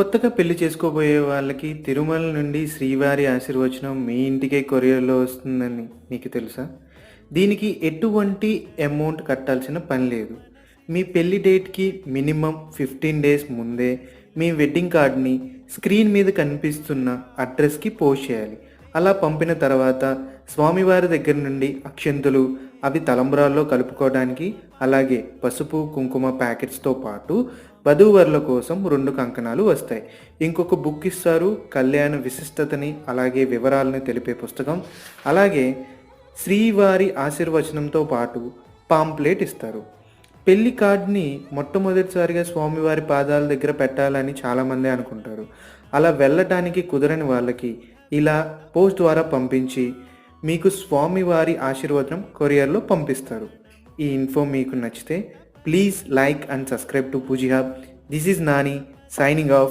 కొత్తగా పెళ్ళి చేసుకోబోయే వాళ్ళకి తిరుమల నుండి శ్రీవారి ఆశీర్వచనం మీ ఇంటికే కొరియర్లో వస్తుందని నీకు తెలుసా? దీనికి ఎటువంటి అమౌంట్ కట్టాల్సిన పని లేదు. మీ పెళ్ళి డేట్కి మినిమం ఫిఫ్టీన్ డేస్ ముందే మీ వెడ్డింగ్ కార్డ్ని స్క్రీన్ మీద కనిపిస్తున్న అడ్రస్కి పోస్ట్ చేయాలి. అలా పంపిన తర్వాత స్వామివారి దగ్గర నుండి అక్షంతులు అవి తలంబ్రాల్లో కలుపుకోవడానికి అలాగే పసుపు కుంకుమ ప్యాకెట్స్తో పాటు వధూవరుల కోసం రెండు కంకణాలు వస్తాయి. ఇంకొక బుక్ ఇస్తారు కళ్యాణ విశిష్టతని అలాగే వివరాలను తెలిపే పుస్తకం. అలాగే శ్రీవారి ఆశీర్వచనంతో పాటు పాంప్లెట్ ఇస్తారు. పెళ్ళి కార్డ్ని మొట్టమొదటిసారిగా స్వామివారి పాదాల దగ్గర పెట్టాలని చాలామంది అనుకుంటారు. అలా వెళ్ళటానికి కుదరని వాళ్ళకి ఇలా పోస్ట్ ద్వారా పంపించి మీకు స్వామివారి ఆశీర్వాదం కొరియర్లో పంపిస్తారు. ఈ ఇన్ఫో మీకు నచ్చితే please like and subscribe to Pooji hub this is Nani signing off.